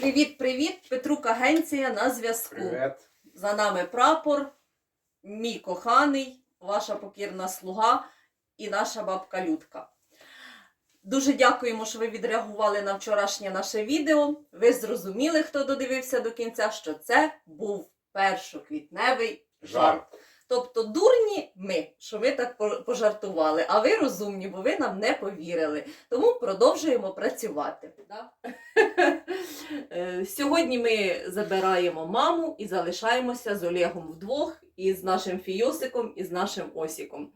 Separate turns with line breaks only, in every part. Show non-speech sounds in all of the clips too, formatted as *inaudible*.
Привіт-привіт! Петрук Агенція на зв'язку.
Привет.
За нами прапор, мій коханий, ваша покірна слуга і наша бабка Людка. Дуже дякуємо, що ви відреагували на вчорашнє наше відео. Ви зрозуміли, хто додивився до кінця, що це був першоквітневий жарт. Тобто дурні ми, що ми так пожартували, а ви розумні, бо ви нам не повірили. Тому продовжуємо працювати. Да? Е, Сьогодні ми забираємо маму і залишаємося з Олегом вдвох, і з нашим Фіосиком, і з нашим Осіком.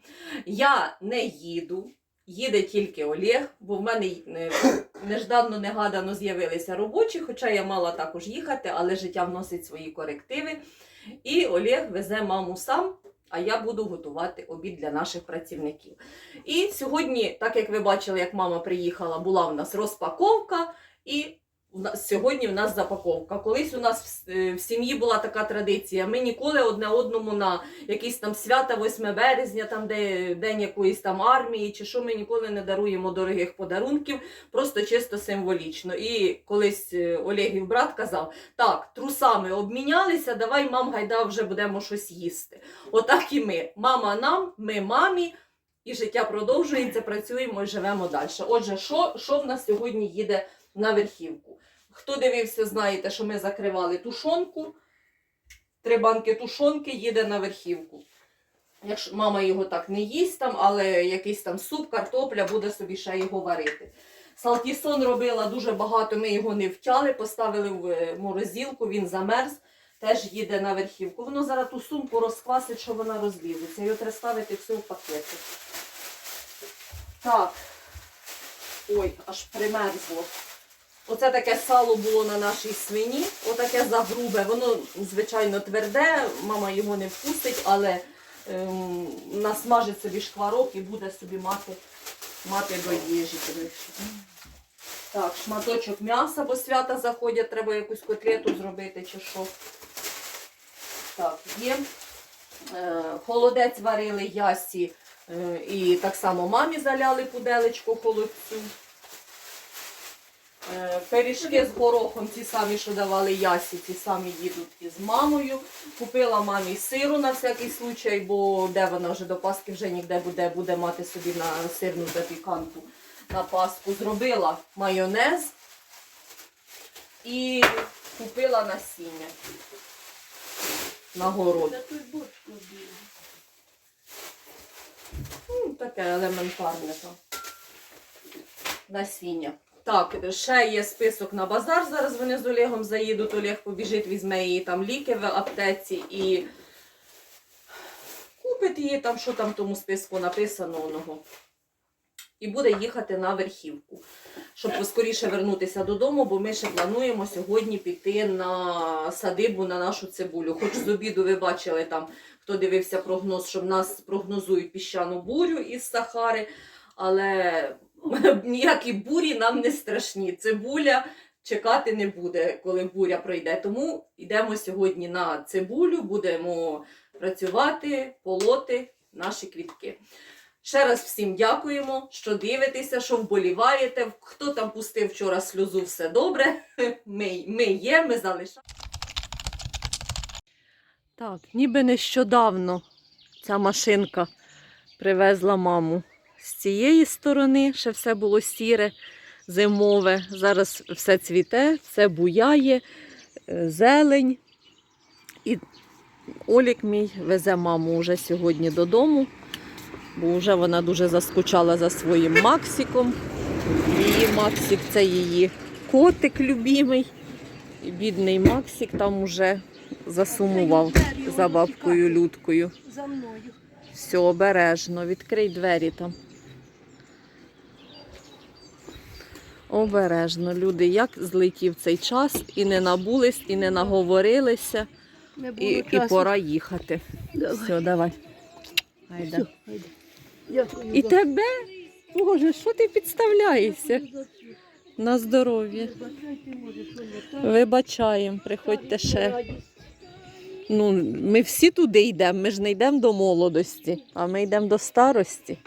Я не їду, їде тільки Олег, бо в мене е, нежданно негадано з'явилися робочі, хоча я мала також їхати, але життя вносить свої корективи. І Олег везе маму сам, а я буду готувати обід для наших працівників. І сьогодні, так як ви бачили, як мама приїхала, була в нас розпаковка, і сьогодні в нас запаковка. Колись у нас е, в сім'ї була така традиція. Ми ніколи одне одному на якісь там свята 8 березня, там де день якоїсь там армії, чи що ми ніколи не даруємо дорогих подарунків, просто чисто символічно. І колись е, Олегів брат казав: так, трусами обмінялися, давай мам гайда вже будемо щось їсти. Отак і ми. Мама нам, ми мамі. І життя продовжується, працюємо і живемо далі. Отже, що, що в нас сьогодні їде на верхівку? Хто дивився, знаєте, що ми закривали тушонку. Три банки тушонки їде на верхівку. Якщо мама його так не їсть, там, але якийсь там суп, картопля буде собі ще його варити. Салтісон робила дуже багато, ми його не втяли, поставили в е, морозилку, він замерз, теж їде на верхівку. Воно зараз ту сумку розквасить, що вона розлізеться. Його треба ставити все в пакети. Так. Ой, аж примерзло. Оце таке сало було на нашій свині, отаке загрубе. Воно, звичайно, тверде, мама його не впустить, але ем, насмажить собі шкварок і буде собі мати, мати до їжі. Так, шматочок м'яса, бо свята заходять, треба якусь котлету зробити чи що. Так, є. Е, холодець варили ясі е, і так само мамі заляли пуделечко холодцю. Е, Пиріжки з горохом, ті самі, що давали ясі, ті самі їдуть із мамою. Купила мамі сиру на всякий случай, бо де вона вже до Пасхи вже ніде буде, буде мати собі на сирну запіканку на Пасху. Зробила майонез і купила насіння на город. Ну, таке елементарне там. Насіння. Так, ще є список на базар. Зараз вони з Олегом заїдуть. Олег побіжить, візьме її там ліки в аптеці і купить її там, що там в тому списку написано оного. І буде їхати на верхівку, щоб поскоріше вернутися додому, бо ми ще плануємо сьогодні піти на садибу на нашу цибулю. Хоч з обіду ви бачили там, хто дивився прогноз, що в нас прогнозують піщану бурю із Сахари, але *laughs* ніякі бурі нам не страшні. Цибуля чекати не буде, коли буря пройде. Тому йдемо сьогодні на цибулю, будемо працювати, полоти наші квітки. Ще раз всім дякуємо, що дивитеся, що вболіваєте. Хто там пустив вчора сльозу, все добре. *laughs* Ми, ми є, ми залишаємо. Так, ніби нещодавно ця машинка привезла маму з цієї сторони, ще все було сіре, зимове. Зараз все цвіте, все буяє, е, зелень. І Олік мій везе маму вже сьогодні додому, бо вже вона дуже заскучала за своїм Максиком. Її Максик це її котик любимий. І бідний Максик там уже засумував за бабкою Людкою.
За мною.
Все, обережно, відкрий двері там. Обережно, люди, як злетів цей час, і не набулись, і не наговорилися,
Не
і, і пора їхати.
Давай.
Все, давай.
Все. Дякую
І
за-
тебе? Боже, що ти підставляєшся? На здоров'я. Вибачаємо, приходьте ще. Ну, ми всі туди йдемо, ми ж не йдемо до молодості, а ми йдемо до старості.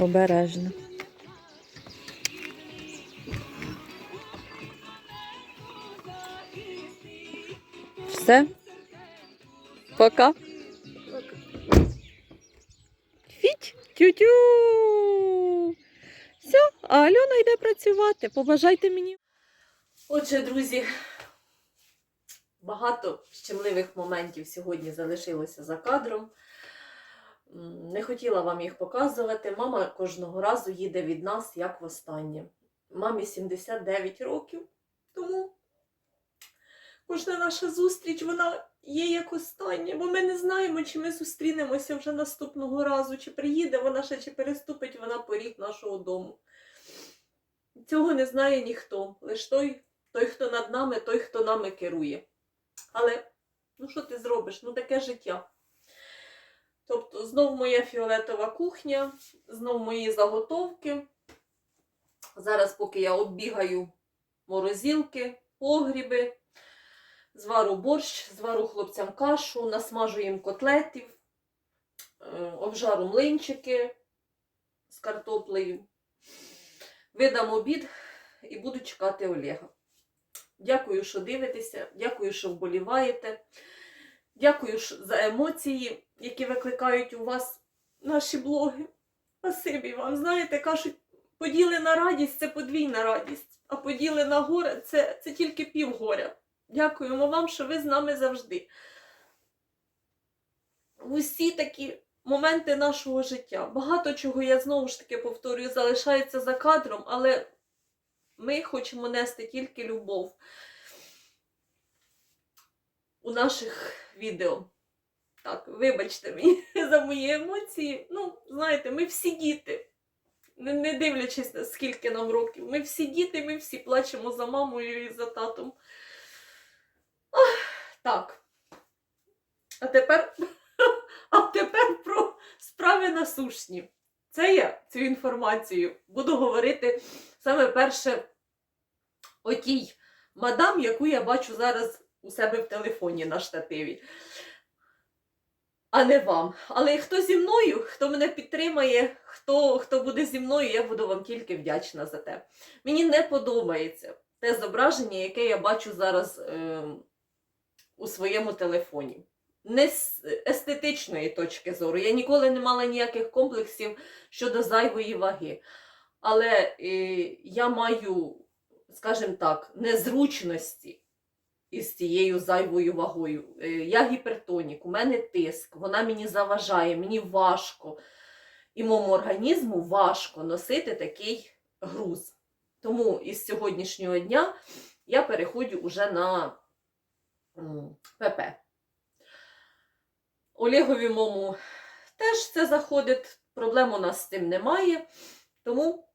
обережно. Все. Пока. Фіть, тю-тю. Все, а Альона йде працювати. Побажайте мені. Отже, друзі, багато щемливих моментів сьогодні залишилося за кадром. Не хотіла вам їх показувати. Мама кожного разу їде від нас, як востаннє. Мамі 79 років, тому кожна наша зустріч вона є як остання, бо ми не знаємо, чи ми зустрінемося вже наступного разу, чи приїде вона ще, чи переступить вона поріг нашого дому. Цього не знає ніхто. Лише той, той, хто над нами, той, хто нами керує. Але ну що ти зробиш? Ну таке життя. Тобто, знов моя фіолетова кухня, знов мої заготовки. Зараз, поки я оббігаю морозилки, погріби, звару борщ, звару хлопцям кашу, насмажу їм котлетів, е, обжару млинчики з картоплею. Видам обід і буду чекати Олега. Дякую, що дивитеся, дякую, що вболіваєте. Дякую за емоції, які викликають у вас наші блоги. Спасибі вам. Знаєте, кажуть, поділена радість це подвійна радість, а поділена горе це, це тільки півгоря. Дякуємо вам, що ви з нами завжди. Усі такі моменти нашого життя. Багато чого я знову ж таки повторюю, залишається за кадром, але ми хочемо нести тільки любов у наших відео. Так, вибачте мені *laughs* за мої емоції. Ну, знаєте, ми всі діти. Не, дивлячись на скільки нам років. Ми всі діти, ми всі плачемо за мамою і за татом. Ах, так. А тепер, *laughs* а тепер про справи насущні. Це я цю інформацію буду говорити саме перше о тій мадам, яку я бачу зараз у себе в телефоні на штативі. А не вам. Але хто зі мною, хто мене підтримає, хто, хто буде зі мною, я буду вам тільки вдячна за те. Мені не подобається те зображення, яке я бачу зараз е, у своєму телефоні. Не з естетичної точки зору. Я ніколи не мала ніяких комплексів щодо зайвої ваги. Але е, я маю, скажімо так, незручності із цією зайвою вагою. Е, Я гіпертонік, у мене тиск, вона мені заважає, мені важко. І моєму організму важко носити такий груз. Тому із сьогоднішнього дня я переходжу уже на ПП. Олегові мому теж це заходить, проблем у нас з цим немає. Тому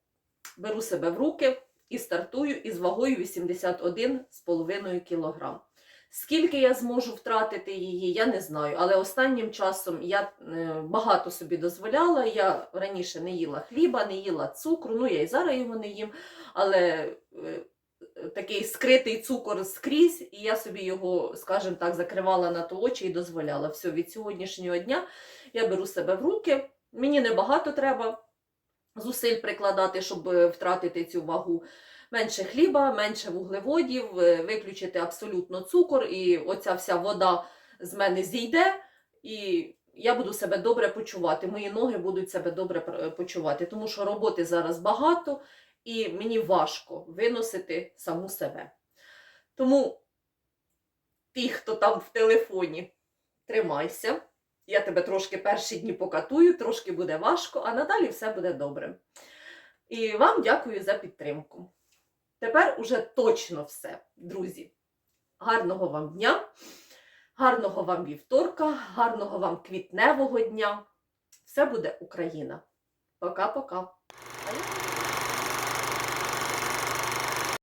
беру себе в руки і стартую із вагою 81,5 кг. Скільки я зможу втратити її, я не знаю. Але останнім часом я е, багато собі дозволяла. Я раніше не їла хліба, не їла цукру, ну я і зараз його не їм. Але е, такий скритий цукор скрізь, і я собі його, скажімо так, закривала на то очі і дозволяла. Все, від сьогоднішнього дня я беру себе в руки. Мені небагато треба зусиль прикладати, щоб е, втратити цю вагу. Менше хліба, менше вуглеводів, е, виключити абсолютно цукор, і оця вся вода з мене зійде, і я буду себе добре почувати. Мої ноги будуть себе добре почувати, тому що роботи зараз багато, і мені важко виносити саму себе. Тому ті, хто там в телефоні, тримайся. Я тебе трошки перші дні покатую, трошки буде важко, а надалі все буде добре. І вам дякую за підтримку. Тепер уже точно все, друзі. Гарного вам дня, гарного вам вівторка, гарного вам квітневого дня. Все буде Україна. Пока-пока.